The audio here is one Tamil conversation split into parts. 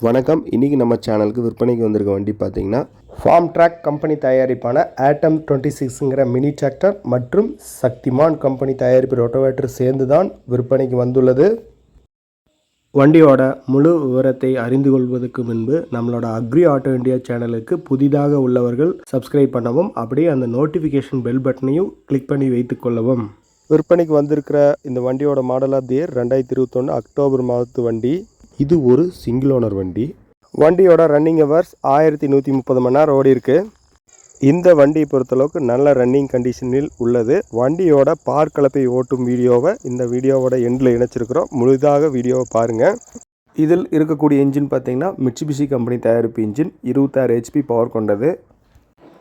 வணக்கம். இன்றைக்கி நம்ம சேனலுக்கு விற்பனைக்கு வந்திருக்க வண்டி பார்த்தீங்கன்னா ஃபார்ம் ட்ராக் கம்பெனி தயாரிப்பான ஆட்டம் டுவெண்ட்டி சிக்ஸுங்கிற மினி டிராக்டர் மற்றும் சக்திமான் கம்பெனி தயாரிப்பு ரொட்டோவேட்டர் சேர்ந்து தான் விற்பனைக்கு வந்துள்ளது. வண்டியோட முழு விவரத்தை அறிந்து கொள்வதற்கு முன்பு நம்மளோட அக்ரி ஆட்டோ இண்டியா சேனலுக்கு புதிதாக உள்ளவர்கள் சப்ஸ்கிரைப் பண்ணவும் அப்படியே அந்த நோட்டிஃபிகேஷன் பெல் பட்டனையும் கிளிக் பண்ணி வைத்துக்கொள்ளவும் விற்பனைக்கு வந்திருக்கிற இந்த வண்டியோட மாடல் ஆஃப் ரெண்டாயிரத்தி இருபத்தொன்று அக்டோபர் மாதத்து வண்டி. இது ஒரு சிங்கிள் ஓனர் வண்டி. வண்டியோட ரன்னிங் ஹவர்ஸ் ஆயிரத்தி நூற்றி முப்பது மணி நேரம் ஓடி இருக்கு. இந்த வண்டியை பொறுத்தளவுக்கு நல்ல ரன்னிங் கண்டிஷனில் உள்ளது. வண்டியோட பார் கலப்பை ஓட்டும் வீடியோவை இந்த வீடியோவோட எண்டில் இணைச்சிருக்கிறோம். முழுதாக வீடியோவை பாருங்கள் இதில் இருக்கக்கூடிய இன்ஜின் பார்த்தீங்கன்னா மிட்சுபிஷி கம்பெனி தயாரிப்பு இன்ஜின் இருபத்தாறு ஹெச்பி பவர் கொண்டது.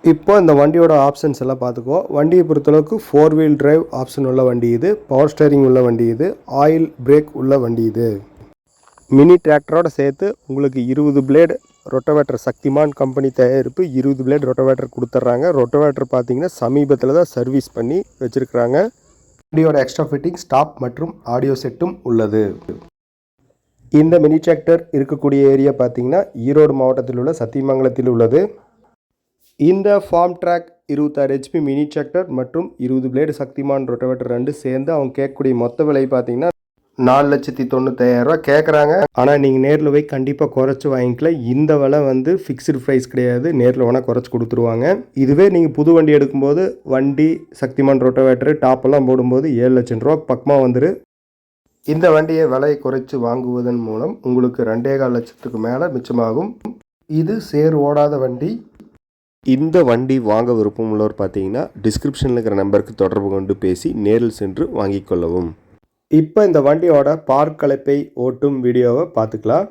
இப்போ இந்த வண்டியோட ஆப்ஷன்ஸ் எல்லாம் பார்த்துக்கோ வண்டியை பொறுத்தளவுக்கு ஃபோர் வீல் டிரைவ் ஆப்ஷன் உள்ள வண்டி இது பவர் ஸ்டேரிங் உள்ள வண்டி இது ஆயில் பிரேக் உள்ள வண்டி இது. மினி டிராக்டரோட சேர்த்து உங்களுக்கு இருபது பிளேடு ரொட்டவேட்டர் சக்திமான் கம்பெனி தயாரிப்பு இருபது பிளேட் ரொட்டவேட்டர் கொடுத்துட்றாங்க. ரொட்டவேட்டர் பார்த்தீங்கன்னா சமீபத்தில் தான் சர்வீஸ் பண்ணி வச்சுருக்குறாங்க. வண்டியோட எக்ஸ்ட்ரா ஃபிட்டிங் ஸ்டாப் மற்றும் ஆடியோ செட்டும் உள்ளது. இந்த மினி டிராக்டர் இருக்கக்கூடிய ஏரியா பார்த்தீங்கன்னா ஈரோடு மாவட்டத்தில் உள்ள சத்தியமங்கலத்தில் உள்ளது. இந்த ஃபார்ம் ட்ராக் இருபத்தாறு ஹெச்பி மினி டிராக்டர் மற்றும் இருபது பிளேடு சக்திமான் ரொட்டவேட்டர் ரெண்டு சேர்ந்து அவங்க கேட்கக்கூடிய மொத்த விலை பார்த்தீங்கன்னா நாலு லட்சத்தி தொண்ணூத்தாயிரரூவா கேட்குறாங்க. ஆனால் நீங்கள் நேரில் போய் கண்டிப்பாக குறைச்சி வாங்கிக்கல. இந்த விலை வந்து ஃபிக்ஸ்டு ப்ரைஸ் கிடையாது. நேரில் வேணால் குறைச்சி கொடுத்துருவாங்க. இதுவே நீங்கள் புது வண்டி எடுக்கும்போது வண்டி சக்திமான் ரொட்டவேட்டரு டாப்பெல்லாம் போடும்போது ஏழு லட்சம் ரூபா பக்கமாக வந்துரு. இந்த வண்டியை விலையை குறைச்சி வாங்குவதன் மூலம் உங்களுக்கு ரெண்டே கால் லட்சத்துக்கு மேலே மிச்சமாகும். இது சேர் ஓடாத வண்டி. இந்த வண்டி வாங்க விருப்பம் உள்ளவர் பார்த்தீங்கன்னா டிஸ்கிரிப்ஷனில் இருக்கிற நம்பருக்கு தொடர்பு கொண்டு பேசி நேரில் சென்று வாங்கிக் கொள்ளவும். இப்போ இந்த வண்டியோட பார்க் கலைப்பை ஓட்டும் வீடியோவை பார்த்துக்கலாம்.